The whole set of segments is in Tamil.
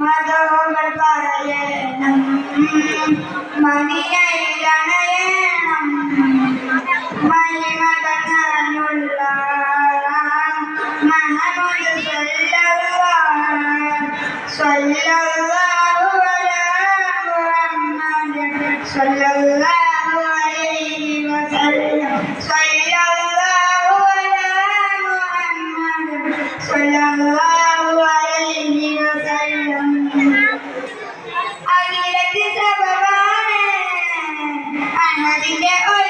மதோகள் பரையேனம் மணியை கணையேனம் மணிமகன் அரணுள்ளார் மனமொழி சொல்லவார். சொல்ல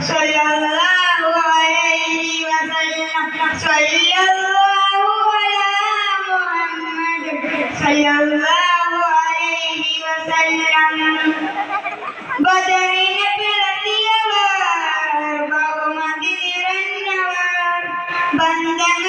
صلى الله عليه وسلم صلى बंधन